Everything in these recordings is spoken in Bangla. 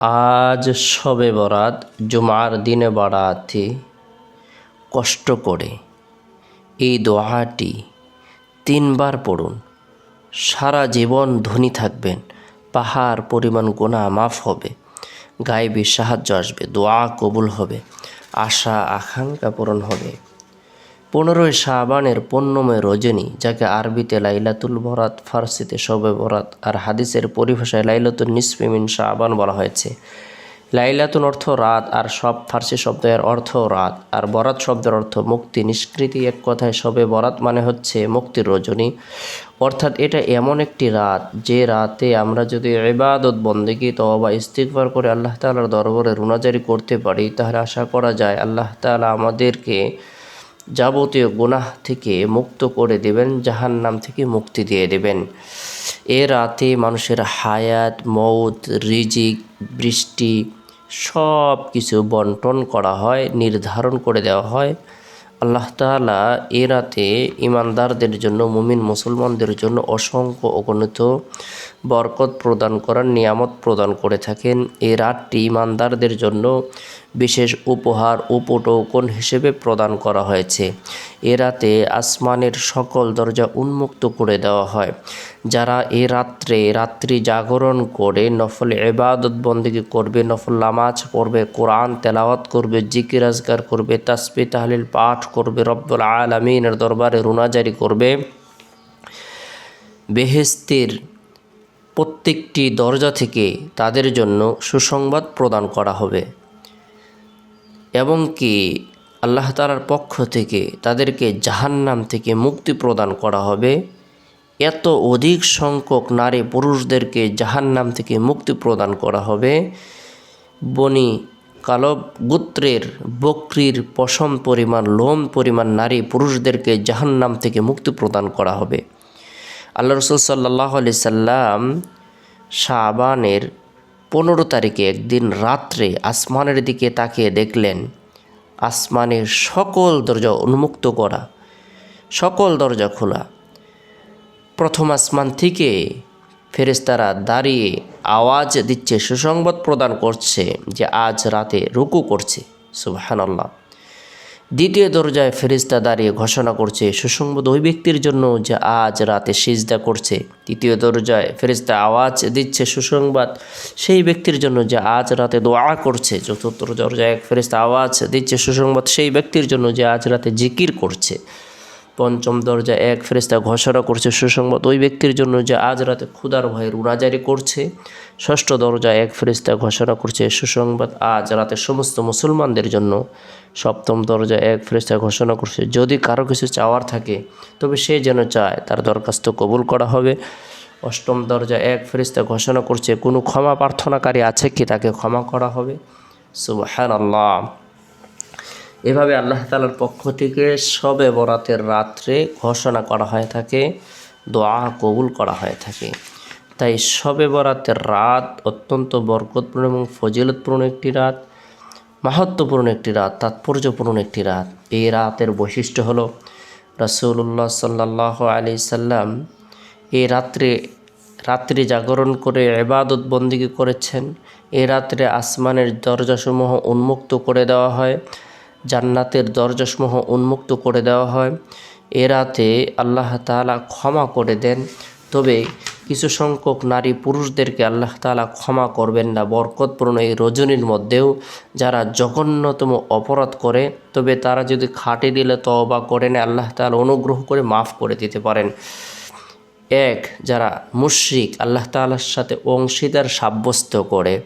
আজ শবে বরাত, জুমার দিনে বাড়াতে কষ্ট করে এই দোয়াটি তিনবার পড়ুন। সারা জীবন ধনী থাকবেন, পাহাড় পরিমাণ গোনা মাফ হবে গায়েবী সাহায্য আসবে, দোয়া কবুল হবে, আশা, আকাঙ্ক্ষা পূরণ হবে। পনেরোই শাহবানের পণ্যময় রজনী, যাকে আরবিতে লাইলাতুল বরাত ফার্সিতে শবে বরাত আর হাদিসের পরিভাষায় লাইলাতুল নিসফিমিন শাহবান বলা হয়েছে। লাইলাতুল অর্থ রাত আর সব ফার্সি শব্দের অর্থ রাত, আর বরাত শব্দের অর্থ মুক্তি। নিষ্কৃতি এক কথায় শবে বরাত মানে হচ্ছে মুক্তির রজনী। অর্থাৎ এটা এমন একটি রাত, যে রাতে আমরা যদি ইবাদত, বন্দেগি তবা ইস্তিকবার করে আল্লাহ তালার দরবারে রুনাজারি করতে পারি, তাহলে আশা করা যায় আল্লাহ তালা আমাদেরকে যাবতীয় গুনাহ থেকে মুক্ত করে দেবেন জাহান নাম থেকে মুক্তি দিয়ে দেবেন। এ রাতে মানুষের হায়াত, মৌত, রিজিক, বৃষ্টি সব কিছু বন্টন করা হয়, নির্ধারণ করে দেওয়া হয়। আল্লাহ তাআলা এ রাতে ইমানদারদের জন্য, মুমিন মুসলমানদের জন্য অসংখ্য অগণিত বরকত প্রদান করার নিয়ামত প্রদান করে থাকেন। এ রাতটি ইমানদারদের জন্য বিশেষ উপহার উপটৌকন হিসেবে প্রদান করা হয়েছে। এ রাতে আসমানের সকল দরজা উন্মুক্ত করে দেওয়া হয়। যারা এ রাত্রে রাত্রি জাগরণ করে, নফল এবাদত বন্দিগি করবে, নফল নামাজ পড়বে, কোরআন তেলাওয়াত করবে, জিকির আজগার করবে তাসবি তাহলিল পাঠ করবে, রব্বুল আলমিনের দরবারে রুনাজারি করবে বেহেস্তের প্রত্যেকটি দরজা থেকে তাদের জন্য সুসংবাদ প্রদান করা হবে। এবং কি আল্লাহ তালার পক্ষ থেকে তাদেরকে জাহান্নাম থেকে মুক্তি প্রদান করা হবে। এত অধিক সংখ্যক নারী পুরুষদেরকে জাহান্নাম থেকে মুক্তি প্রদান করা হবে। বনি কালব গোত্রের বকরির পশম পরিমাণ, লোম পরিমাণ নারী পুরুষদেরকে জাহান্নাম থেকে মুক্তি প্রদান করা হবে। আল্লাহ রসুল সাল্লাহ আলি সাল্লাম শাহবানের পনেরো তারিখে একদিন রাত্রে আসমানের দিকে তাকিয়ে দেখলেন, আসমানের সকল দরজা উন্মুক্ত করা, সকল দরজা খোলা। প্রথম আসমান থেকে ফেরেস্তারা দাঁড়িয়ে আওয়াজ দিচ্ছে, সুসংবাদ প্রদান করছে যে আজ রাতে রুকু করছে। সুবাহানাল্লাহ। দ্বিতীয় দরজায় ফেরিস্তা দাঁড়িয়ে ঘোষণা করছে, সুসংবাদ ওই ব্যক্তির জন্য যে আজ রাতে সিজদা করছে। তৃতীয় দরজায় ফেরিস্তা আওয়াজ দিচ্ছে, সুসংবাদ সেই ব্যক্তির জন্য যে আজ রাতে দোয়া করছে। চতুর্থ দরজায় ফেরিস্তা আওয়াজ দিচ্ছে, সুসংবাদ সেই ব্যক্তির জন্য যে আজ রাতে জিকির করছে। পঞ্চম দরজা এক ফেরিস্তা ঘোষণা করছে, সুসংবাদ, ওই ব্যক্তির জন্য যে আজ রাতে ক্ষুদার ভয়ে রুনাজারি করছে। ষষ্ঠ দরজা এক ফেরিস্তা ঘোষণা করছে, সুসংবাদ, আজ রাতে সমস্ত মুসলমানদের জন্য। সপ্তম দরজা এক ফেরিস্তা ঘোষণা করছে, যদি কারও কিছু চাওয়ার থাকে, তবে সে যেন চায়, তার দরখাস্ত কবুল করা হবে। অষ্টম দরজা এক ফেরিস্তা ঘোষণা করছে, কোনো ক্ষমা প্রার্থনাকারী আছে কি তাকে ক্ষমা করা হবে? সুবহান আল্লাহ এভাবে আল্লাহ তালার পক্ষ থেকে সবে বরাতের রাত্রে ঘোষণা করা হয়ে থাকে, দোয়া কবুল করা হয়ে থাকে। তাই সবে বরাতের রাত অত্যন্ত বরকতপূর্ণ এবং ফজিলতপূর্ণ একটি রাত মাহাত্মপূর্ণ একটি রাত, তাৎপর্যপূর্ণ একটি রাত। এই রাতের বৈশিষ্ট্য হলো রাসুল্লাহ সাল্লাহ আলি সাল্লাম এই রাত্রে, রাত্রি জাগরণ করে এবাদত বন্দিগি করেছেন। এ রাত্রে আসমানের দরজাসমূহ উন্মুক্ত করে দেওয়া হয়। জান্নাতের দরজাসমূহ উন্মুক্ত করে দেওয়া হয়। এ রাতে আল্লাহ তালা ক্ষমা করে দেন। তবে কিছু সংখ্যক নারী পুরুষদেরকে আল্লাহ তালা ক্ষমা করবেন না, বরকতপূর্ণ এই রজনীর মধ্যেও যারা জঘন্যতম অপরাধ করে, তবে তারা যদি খাটে দিলে তবা করেন আল্লাহ তালা অনুগ্রহ করে মাফ করে দিতে পারেন। এক, যারা মুশরিক আল্লাহ তালার সাথে অংশীদার সাব্যস্ত করে,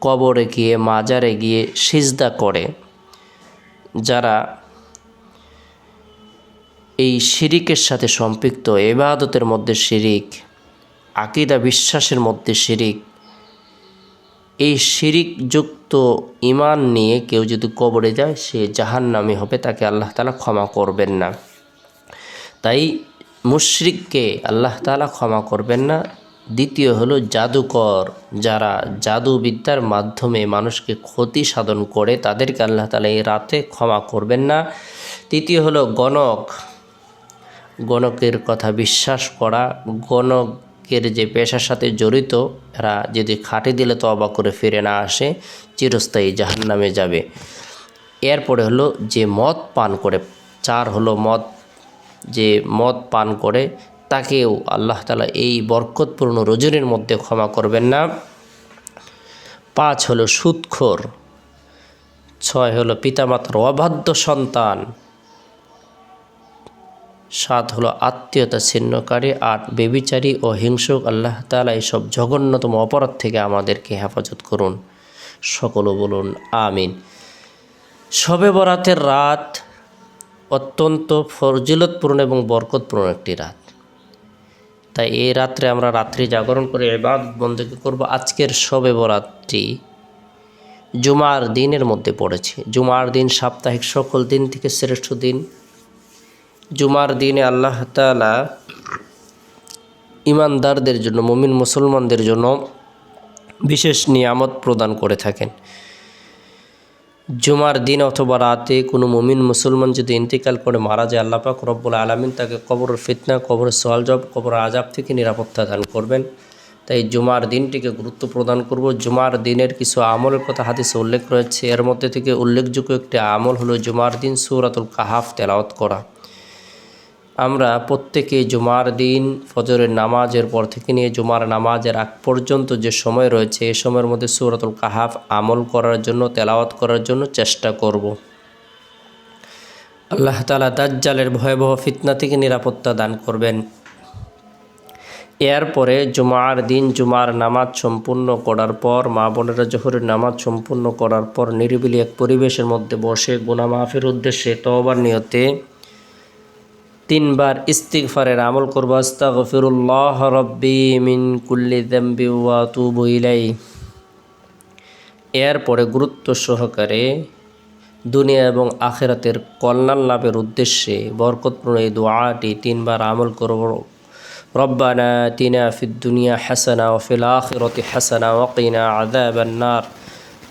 কবরে গিয়ে, মাজারে গিয়ে সিজদা করে যারা এই শিরিকের সাথে সম্পৃক্ত, এবাদতের মধ্যে শিরিক, আকিদা বিশ্বাসের মধ্যে শিরিক, এই শিরিকযুক্ত ইমান নিয়ে কেউ যদি কবরে যায়, সে জাহান্নামি হবে, তাকে আল্লাহ তালা ক্ষমা করবেন না। তাই মুশরিককে আল্লাহ তালা ক্ষমা করবেন না। দ্বিতীয় হলো জাদুকর, যারা জাদুবিদ্যার মাধ্যমে মানুষকে ক্ষতি সাধন করে, তাদেরকে আল্লাহ তালা এই রাতে ক্ষমা করবেন না। তৃতীয় হলো গণক, গণকের কথা বিশ্বাস করা গণক আজকের যে পেশার সাথে জড়িত, এরা যদি খাটি দিলে তবা করে ফিরে না আসে, চিরস্থায়ী জাহান্নামে যাবে। এরপরে হলো যে মদ পান করে, চার হলো মদ, যে মদ পান করে তাকেও আল্লাহ তালা এই বরকতপূর্ণ রজনীর মধ্যে ক্ষমা করবেন না। পাঁচ হলো সুদখোর ছয় হলো পিতামাতার অবাধ্য সন্তান, সাত হলো আত্মীয়তা ছিন্নকারী, আট বেবিচারী ও হিংসুক। আল্লাহ তালা এইসব জঘন্যতম অপরাধ থেকে আমাদেরকে হেফাজত করুন। সকল বলুন, আমিন। শবে বরাতের রাত অত্যন্ত ফজিলতপূর্ণ এবং বরকতপূর্ণ একটি রাত। তাই এই রাত্রে আমরা রাত্রি জাগরণ করে এবার বন্দী করব। আজকের শবে বরাতটি জুমার দিনের মধ্যে পড়েছে। জুমার দিন সাপ্তাহিক সকল দিন থেকে শ্রেষ্ঠ দিন। জুমার দিনে আল্লাহ তালা ইমানদারদের জন্য, মুমিন মুসলমানদের জন্য বিশেষ নিয়ামত প্রদান করে থাকেন। জুমার দিন অথবা রাতে কোনো মুমিন মুসলমান যদি ইন্তিকাল করে মারা যায়, আল্লাহ পাক রব্বুল আলমিন তাকে কবরের ফিতনা কবর সোয়াল জব কবর আজাব থেকে নিরাপত্তা দান করবেন। তাই জুমার দিনটিকে গুরুত্ব প্রদান করব। জুমার দিনের কিছু আমলের কথা হাদিসে উল্লেখ রয়েছে। এর মধ্যে থেকে উল্লেখযোগ্য একটি আমল হলো জুমার দিন সৌরাতুল কাহাফ তেলাওত করা। আমরা প্রত্যেকে জুমার দিন, ফজরের নামাজের পর থেকে নিয়ে জুমার নামাজের আগ পর্যন্ত যে সময় রয়েছে, এ সময়ের মধ্যে সৌরাতুল কাহাফ আমল করার জন্য, তেলাওয়াত করার জন্য চেষ্টা করব। আল্লাহ তালা দাজ্জালের ভয়াবহ ফিতনা থেকে নিরাপত্তা দান করবেন। এরপরে জুমার দিন, জুমার নামাজ সম্পূর্ণ করার পর, মা বোনেরা জোহরের নামাজ সম্পূর্ণ করার পর, নিরিবিলি এক পরিবেশের মধ্যে বসে গুনা মাফের উদ্দেশ্যে তওবার নিয়তে তিনবার ইস্তিগফারের আমল করব। আস্তাগফিরুল্লাহ রব্বি মিন কুল্লি দেম্বি ওয়া তু বইলাই এরপরে গুরুত্ব সহকারে দুনিয়া এবং আখেরাতের কল্যাণ লাভের উদ্দেশ্যে বরকতপূর্ণ এই দোয়াটি তিনবার আমল করব। রব্বানা তিনা ফিদ দুনিয়া হাসানা ও ফিল আখিরতি হাসানা ওকিনা আদাবান্নার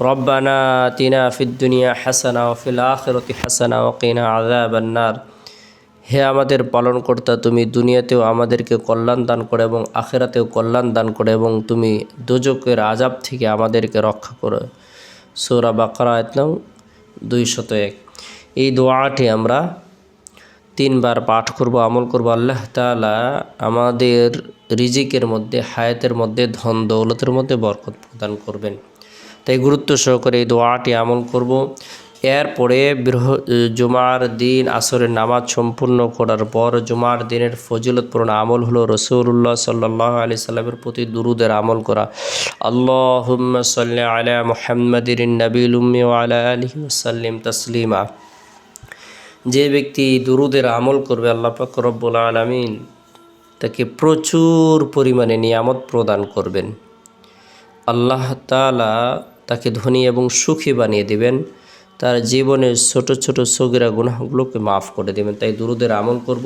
রব্বানা তিনা ফিদ দুনিয়া হাসানা ও ফিল আখিরতি হাসানা ওকিনা আদাবান্নার হে আমাদের পালনকর্তা, তুমি দুনিয়াতেও আমাদেরকে কল্যাণ দান করে এবং আখেরাতেও কল্যাণ দান করে এবং তুমি দুজকের আজাব থেকে আমাদেরকে রক্ষা করো। সৌরা বাকরা একদম দুইশত এক। এই দোয়াটি আমরা তিনবার পাঠ করব, আমল করব। আল্লাহ তালা আমাদের রিজিকের মধ্যে, হায়াতের মধ্যে, ধন দৌলতের মধ্যে বরকত প্রদান করবেন। তাই গুরুত্ব সহকারে এই দোয়াটি আমল করব। এরপরে বৃহ জুমার দিন, আসরের নামাজ সম্পূর্ণ করার পর জুমার দিনের ফজিলতপূর্ণ আমল হলো রসুল্লাহ সাল্লাহ আলি সাল্লামের প্রতি দুরুদের আমল করা। আল্লাহ সাল্লাহ আলা মোহাম্মদিন নবীল উম্মি আলা আলহি সাল্লিম তসলিমা। যে ব্যক্তি দুরুদের আমল করবে, আল্লাহ পাক রব্বুল আলমিন তাকে প্রচুর পরিমাণে নিয়ামত প্রদান করবেন। আল্লাহ তালা তাকে ধনী এবং সুখী বানিয়ে দিবেন। তার জীবনের ছোট ছোট সগিরা গুনাহগুলোকে মাফ করে দেবেন। তাই দুরুদের আমল করব।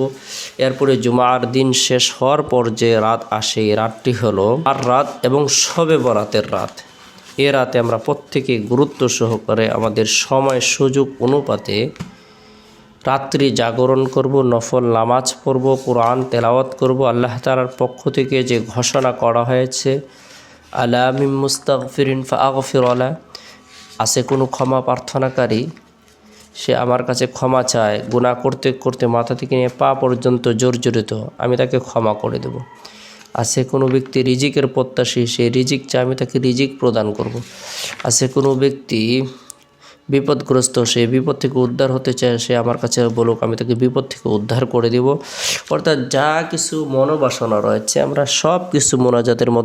এরপরে জুমার দিন শেষ হওয়ার পর যে রাত আসে, এই রাতটি হলো আর রাত এবং সবে বরাতের রাত। এ রাতে আমরা প্রত্যেকে গুরুত্ব সহকারে আমাদের সময়, সুযোগ, অনুপাতে রাত্রি জাগরণ করব, নফল নামাজ পড়ব, কোরআন তেলাওয়াত করব। আল্লাহ তালার পক্ষ থেকে যে ঘোষণা করা হয়েছে আলামিম মুস্তাগফিরিন ফাগফির আলা আছে কোনো ক্ষমা প্রার্থনাকারী? সে আমার কাছে ক্ষমা চায় গুণা করতে করতে মাথা থেকে নিয়ে পা পর্যন্ত জর্জরিত আমি তাকে ক্ষমা করে দেব। আছে কোনো ব্যক্তি রিজিকের প্রত্যাশী, সে রিজিক চায়, আমি তাকে রিজিক প্রদান করব। আছে কোনো ব্যক্তি বিপদগ্রস্ত, সে বিপদ থেকে উদ্ধার হতে চায়, সে আমার কাছে বলুক, আমি তাকে বিপদ থেকে উদ্ধার করে দিব। অর্থাৎ যা কিছু মনোবাসনা রয়েছে, আমরা সব কিছু মোনাজাতের মধ্যে